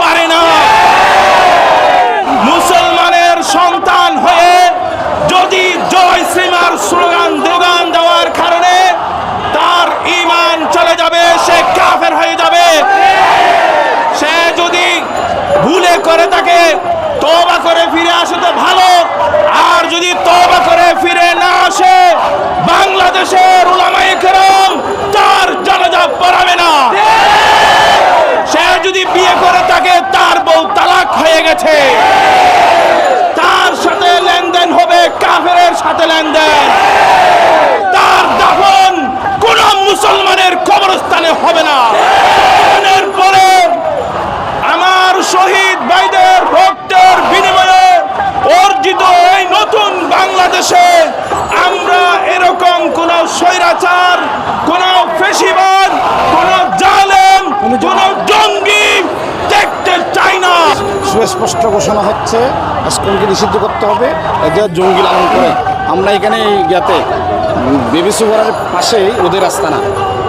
পারে না। মুসলমানের সন্তান হয়ে যদি জয় শ্রীমার স্লোগান, দোগান দেওয়ার কারণে তার ইমান চলে যাবে, সে কাফের হয়ে যাবে। সে যদি ভুলে করে তাকে তবা করে ফিরে আসে তো ভালো আর যদি তবা করে ফিরে না আসে বাংলাদেশের উলামায়ে কেরাম তার জানাজা পড়াবে না সে যদি বিয়ে করে তাকে তার বউ তালাক হয়ে গেছে তার সাথে লেনদেন হবে কাফেরের সাথে লেনদেন তার দাফন কোন মুসলমানের কবরস্থানে হবে না দাফনের পরে আমার শহীদ ভাইদের রক্তের বিনিময়ে অর্জিত এই নতুন বাংলাদেশে আমরা এরকম কোন স্বৈরাচার, কোন ফেসিবাদ, কোন জালেম, কোন জঙ্গি দেখতে চাই না। সুস্পষ্ট ঘোষণা হচ্ছে, আজকে নিষিদ্ধ করতে হবে এদের জঙ্গি লালন করে। আমরা এখানে ইয়াতে বেবি সুপারের পাশেই ওদের আস্তানা।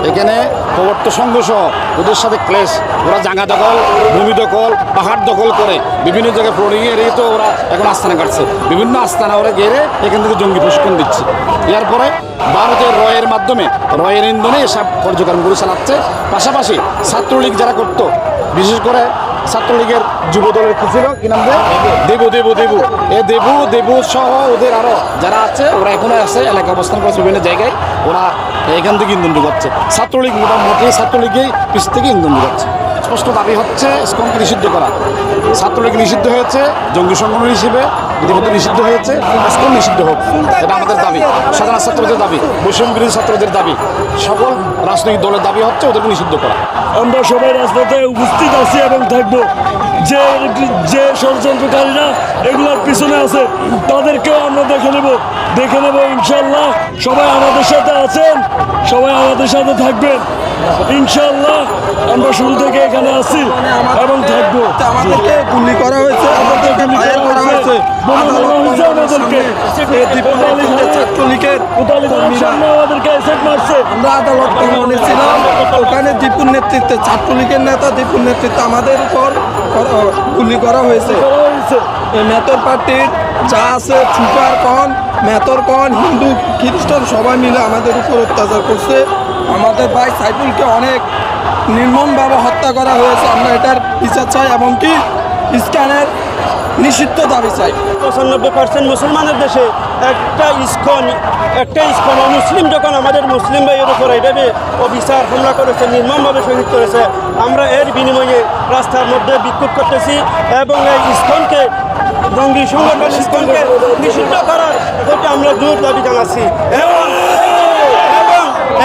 এখানে প্রবর্ত সংঘ সহ ওদের সাথে ক্লেশ। ওরা জাঙ্গা দখল, ভূমি দখল, পাহাড় দখল করে বিভিন্ন জায়গায় প্রণিয়ে এড়িয়ে তো ওরা এখন আস্তানা কাটছে। বিভিন্ন আস্তানা ওরা গেড়ে এখান থেকে জঙ্গি প্রশিক্ষণ দিচ্ছে। এরপরে ভারতের রয়ের মাধ্যমে রয়ের ইন্ধনে এসব কার্যক্রমগুলো চালাচ্ছে। পাশাপাশি ছাত্রলীগ যারা করতো, বিশেষ করে ছাত্রলীগের যুব দলের কি ছিল? কি নাম দেবু দেবু দেবু। এ দেবু দেবু সহ ওদের আরও যারা আছে, ওরা এখনও আছে এলাকা অবস্থান করছে বিভিন্ন জায়গায়। ওরা এখান থেকে ইন্ধন ঢুকাচ্ছে। ছাত্রলীগ মোটামুটি ছাত্রলীগেই পিছ থেকে ইন্ধন ঢুকাচ্ছে। স্পষ্ট দাবি হচ্ছে ইসকনকে নিষিদ্ধ করা। ছাত্রলীগ নিষিদ্ধ হয়েছে, জঙ্গি সংগঠন হিসেবে ইতিমধ্যে নিষিদ্ধ হয়েছে ইসকন নিষিদ্ধ হোক। এটা আমাদের দাবি। সাধারণ ছাত্রদের দাবি বৈষম্য বিরোধী ছাত্রদের দাবি। সকল রাজনৈতিক দলের দাবি হচ্ছে ওদেরকে নিষিদ্ধ করা। আমরা সবাই রাজপথে উপস্থিত আছি এবং থাকব। যে যে ষড়যন্ত্রকারীরা এগুলোর পিছনে আছে, তাদেরকেও আমরা দেখে নেব। দেখে নেব ইনশাল্লাহ সবাই আমাদের সাথে আছেন। সবাই আমাদের সাথে থাকবেন। ইনশাল্লাহ আমরা শুরু থেকে এখানে আছি এবং থাকব। আমাদেরকে গুলি করা হয়েছে আমাদেরকে ফায়ার করা হয়েছে। আমাদেরকে। ছাত্রলীগের কোদালি আমাদেরকে এসেট মারছে। আমরা আদালত ভবনে ছিলাম ওখানে দীপুর নেতৃত্বে ছাত্রলীগের নেতা দীপুর নেতৃত্বে আমাদের উপর গুলি করা হয়েছে। মেথর পার্টির যা আছে সুপার কন মেথর কন, হিন্দু, খ্রিস্টান সবাই মিলে আমাদের উপর অত্যাচার করছে। আমাদের ভাই সাইফুলকে অনেক নির্মমভাবে হত্যা করা হয়েছে। আমরা এটার বিচার চাই এবং কি? ইস্কানের নিষিদ্ধ দাবি চাই। পঁচানব্বই পার্সেন্ট মুসলমানের দেশে একটা ইস্কন একটা ইস্কন মুসলিম যখন আমাদের মুসলিম ভাইয়ের উপর এইভাবে অবিচার হামলা করেছে, নির্মমভাবে শহীদ করেছে, আমরা এর বিনিময়ে রাস্তার মধ্যে বিক্ষোভ করতেছি এবং এই ইস্কনকে জঙ্গি সংগঠন ইস্কনকে নিষিদ্ধ করার প্রতি আমরা জোর দাবি জানাচ্ছি। এবং এবং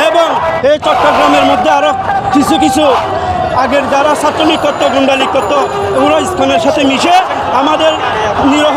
এবং এই চট্টগ্রামের মধ্যে আরও কিছু কিছু আগের যারা ছাত্রলীগ করতো, গুন্ডালীগ করতো, ওরা স্থানের সাথে মিশে আমাদের নিরহ